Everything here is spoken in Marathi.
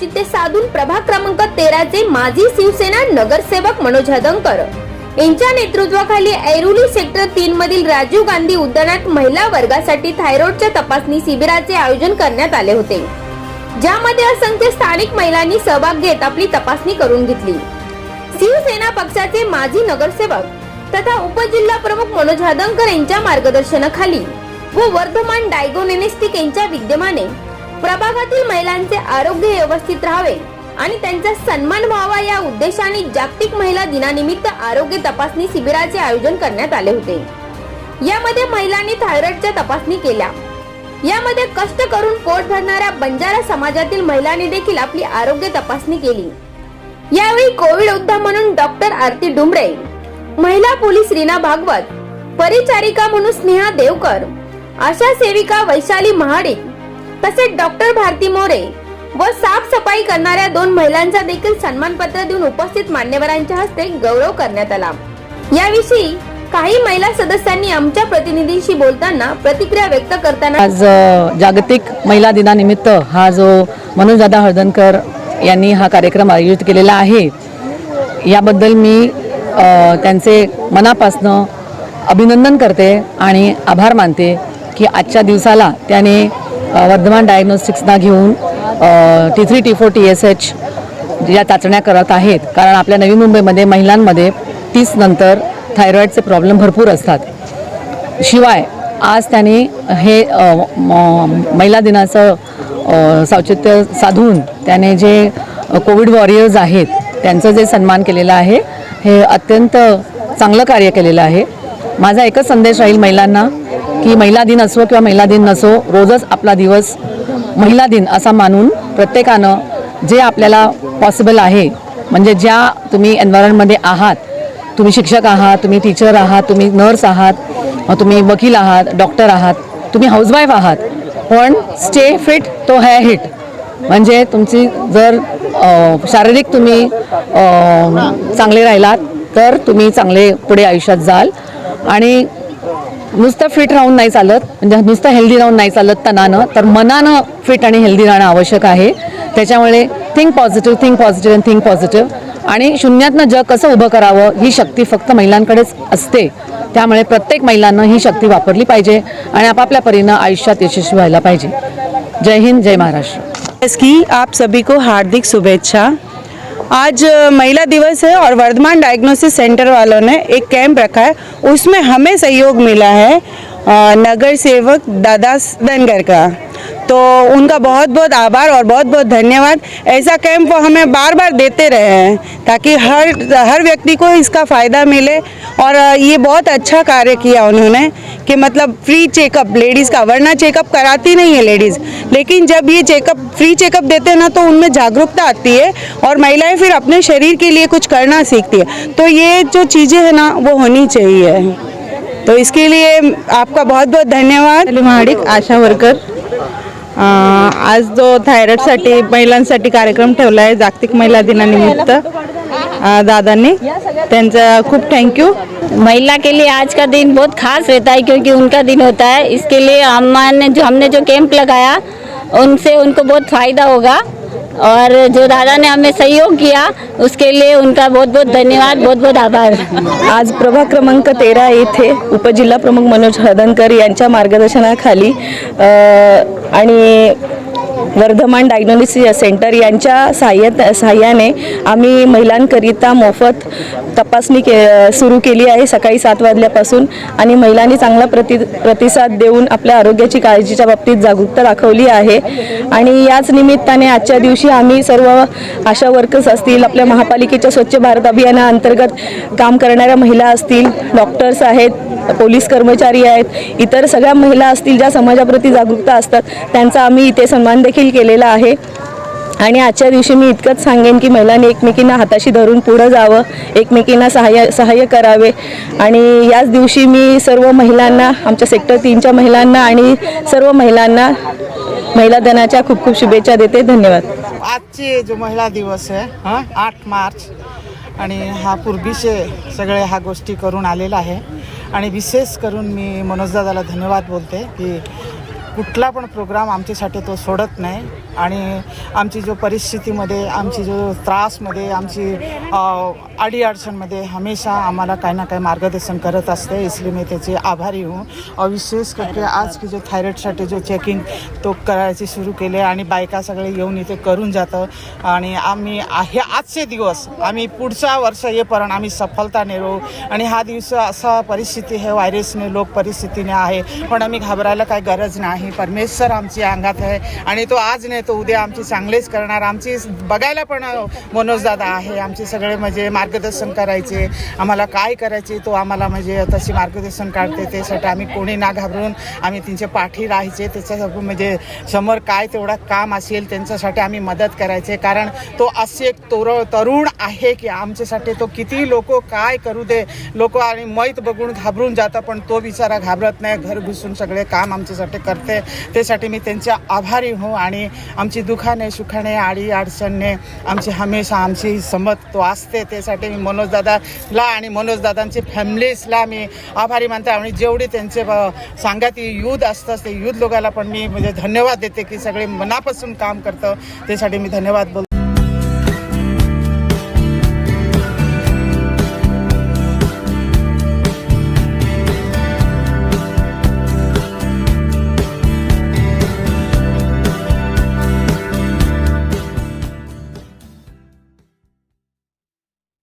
औचित्य साधून प्रभाग क्रमांक तेराचे माजी शिवसेना नगरसेवक मनोज हदंकर. यांच्या नेतृत्वाखाली ऐरोली सेक्टर तीन मधील राजीव गांधी उद्यानात महिला वर्गासाठी थायरॉइडच्या तपासणी शिबिराचे आयोजन करण्यात आले होते. ज्यामध्ये असंख्य स्थानिक महिलांनी सहभाग घेत आपली तपासणी करून घेतली. शिवसेना पक्षाचे माजी नगरसेवक तथा उपजिल्हा प्रमुख मनोज हदंकर यांच्या मार्गदर्शनाखाली व वर्धमान डायगोनेस्टिक यांच्या विद्यमाने प्रभागातील महिलांचे आरोग्य व्यवस्थित राहावे आणि त्यांचा सन्मान व्हावा या उद्देशाने जागतिक महिला दिनानिमित्त आरोग्य तपासणी शिबिराचे आयोजन करण्यात आले होते. यामध्ये महिलांनी थायरॉइडच्या तपासणी केल्या. यामध्ये कष्ट करून पोट भरणाऱ्या बंजारा समाजातील महिलांनी देखील आपली आरोग्य तपासणी केली. यावेळी कोविड योद्धा म्हणून डॉक्टर आरती डुमरे महिला पोलीस रीना भागवत परिचारिका म्हणून स्नेहा देवकर आशा सेविका वैशाली महाडिक तसेच डॉक्टर भारती मोरे व साफसफाई करणाऱ्या दोन महिलांचा देखील सन्मानपत्र देऊन उपस्थित मान्यवरांच्या हस्ते गौरव करण्यात आला. याविषयी काही महिला सदस्यांनी आमच्या प्रतिनिधींशी बोलताना प्रतिक्रिया व्यक्त करताना आज जागतिक महिला दिनानिमित्त हा जो मनोजदादा हळदणकर यांनी हा कार्यक्रम आयोजित केलेला आहे याबद्दल मी त्यांचे मनापासनं अभिनंदन करते आणि आभार मानते की आजच्या दिवसाला त्याने वर्धमान डायग्नोस्टिक्सना घेऊन T three T four T S H या चाचण्या करत आहेत. कारण आपल्या नवी मुंबईमध्ये महिलांमध्ये तीस नंतर थायरॉईडचे प्रॉब्लेम भरपूर असतात. शिवाय आज त्याने हे म- महिला दिनाचं अ, सावचित्य साधून त्याने जे कोविड वॉरियर्स आहेत त्यांचं जे सन्मान केलेलं आहे हे अत्यंत चांगलं कार्य केलेलं आहे. माझा एकच संदेश राहील महिलांना की महिला दिन असो किंवा महिला दिन नसो रोजच आपला दिवस महिला दिन असा मानून प्रत्येकानं जे आपल्याला पॉसिबल आहे म्हणजे ज्या तुम्ही एन्व्हायरमेंटमध्ये आहात तुम्ही शिक्षक आहात तुम्ही टीचर आहात तुम्ही नर्स आहात तुम्ही वकील आहात डॉक्टर आहात तुम्ही हाऊसवाईफ आहात पण स्टे फिट तो है हिट म्हणजे तुमची जर शारीरिक तुम्ही चांगले राहिलात तर तुम्ही चांगले पुढे आयुष्यात जाल. आणि नुसतं फिट राहून नाही चालत म्हणजे नुसतं हेल्दी राहून नाही चालत तणानं तर मनानं फिट आणि हेल्दी राहणं आवश्यक आहे. त्याच्यामुळे think positive think positive and think positive आणि शून्यातनं जग कसं उभं करावं ही शक्ती फक्त महिलांकडेच असते. त्यामुळे प्रत्येक महिलांना ही शक्ती वापरली पाहिजे आणि आपापल्या परीनं आयुष्यात यशस्वी व्हायला पाहिजे. जय हिंद जय महाराष्ट्र. की आप सभी को हार्दिक शुभेच्छा. आज महिला दिवस है और वर्धमान डायग्नोसिस सेंटर वालों ने एक कैंप रखा है। उसमें हमें सहयोग मिला है नगर सेवक दादा धनगर का। तो उनका बहुत बहुत आभार और बहुत बहुत धन्यवाद। ऐसा कैंप वो हमें बार बार देते रहे हैं ताकि हर हर व्यक्ति को इसका फ़ायदा मिले। और ये बहुत अच्छा कार्य किया उन्होंने कि मतलब फ्री चेकअप लेडीज़ का, वरना चेकअप कराती नहीं है लेडीज़ लेकिन जब ये चेकअप फ्री चेकअप देते हैं ना तो उनमें जागरूकता आती है और महिलाएँ फिर अपने शरीर के लिए कुछ करना सीखती है। तो ये जो चीज़ें हैं ना, वो होनी चाहिए। तो इसके लिए आपका बहुत बहुत धन्यवाद महाडिक आशा वर्कर। आज जो थायरॉइडसाठी महिलांसाठी कार्यक्रम आहे, जागतिक महिला दिनानिमित्त। दादांनी. त्यांचा खूप थँक्यू महिला के लिए आज का दिन बहुत खास रहता है क्योंकि उनका दिन होता है। इसके लिए हमने जो हमने जो कैंप लगाया उनसे उनको बहुत फायदा होगा। और जो दादा ने हमें सहयोग किया उसके लिए उनका बहुत बहुत धन्यवाद बहुत बहुत आभार। आज प्रभाग क्रमांक तेरा येथे उपजिल्हा प्रमुख मनोज हदनकर यांच्या मार्गदर्शनाखाली अ, आणि वर्धमान डायग्नोलिसिस सेंटर यांच्या सहाय्यात सहाय्याने आम्ही महिलांकरिता मोफत तपासणी के सुरू केली आहे सकाळी सात वाजल्यापासून आणि महिलांनी चांगला प्रति प्रतिसाद देऊन आपल्या आरोग्याची काळजीच्या बाबतीत जागरूकता दाखवली आहे. आणि याच निमित्ताने आजच्या दिवशी आम्ही सर्व आशा वर्कर्स असतील आपल्या महापालिकेच्या स्वच्छ भारत अभियानाअंतर्गत काम करणाऱ्या महिला असतील डॉक्टर्स आहेत पोलीस कर्मचारी आहेत इतर सगळ्या महिला असतील ज्या समाजाप्रती जागरूकता असतात त्यांचा आम्ही इथे सन्मान देखील केलेला आहे. आणि आजच्या दिवशी मी इतकंच सांगेन की महिलांनी एकमेकींना हाताशी धरून पुढं जावं एकमेकींना सहाय्य सहाय्य करावे. आणि याच दिवशी मी सर्व महिलांना आमच्या सेक्टर तीनच्या महिलांना आणि सर्व महिलांना महिला दिनाच्या खूप खूप शुभेच्छा देते. धन्यवाद. आजचे जो महिला दिवस आहे हां आठ मार्च आणि हा पूर्वीचे सगळे ह्या गोष्टी करून आलेला आहे. आणि विशेष करून मी मनोजदादाला धन्यवाद बोलते की कुठला पण प्रोग्राम आमच्यासाठी तो सोडत नाही. आणि आमची जो परिस्थितीमध्ये आमची जो त्रासमध्ये आमची अडीअडचणमध्ये हमेशा आम्हाला काही ना काही मार्गदर्शन करत असते. इसलिए मी त्याचे आभारी हूँ. विशेष करके आज की जो थायरॉईडसाठी जो चेकिंग तो करायची सुरू केले आणि बायका सगळे येऊन इथे करून जातं आणि आम्ही हे आजचे दिवस आम्ही पुढचा वर्ष येपर्यंत आम्ही सफलता नेलो. आणि हा दिवस असा परिस्थिती हे व्हायरसने लोक परिस्थितीने आहे. पण आम्ही घाबरायला काही गरज नाही. परमेश्वर आमच्या अंगात आहे आणि तो आज नाही तो उद्या आमची चांगलेच करणार. आमची बघायला पण मनोजदादा आहे. आमचे सगळे म्हणजे मार्गदर्शन करायचे. आम्हाला काय करायचे तो आम्हाला म्हणजे तशी मार्गदर्शन काढते. त्यासाठी आम्ही कोणी ना घाबरून आम्ही त्यांचे पाठी राहायचे. त्याच्या म्हणजे समोर काय तेवढा काम असेल त्यांच्यासाठी आम्ही मदत करायचे. कारण तो असे एक तोर तरुण आहे की आमच्यासाठी तो किती लोक काय करू दे लोक आणि मैत बघून घाबरून जातं पण तो बिचारा घाबरत नाही. घर घुसून सगळे काम आमच्यासाठी करते. त्यासाठी मी त्यांच्या आभारी हो आणि आमची दुखाने सुखाने आडी अडचणने आमची हमेशा आमची समत तो असते. त्यासाठी मी मनोजदादाला आणि मनोजदादांची फॅमिलीजला मी आभारी मानते आणि जेवढे त्यांचे ब- सांगाती युद्ध असतं ते युद्ध लोकांना पण मी म्हणजे धन्यवाद देते की सगळे मनापासून काम करतं. त्यासाठी मी धन्यवाद बोल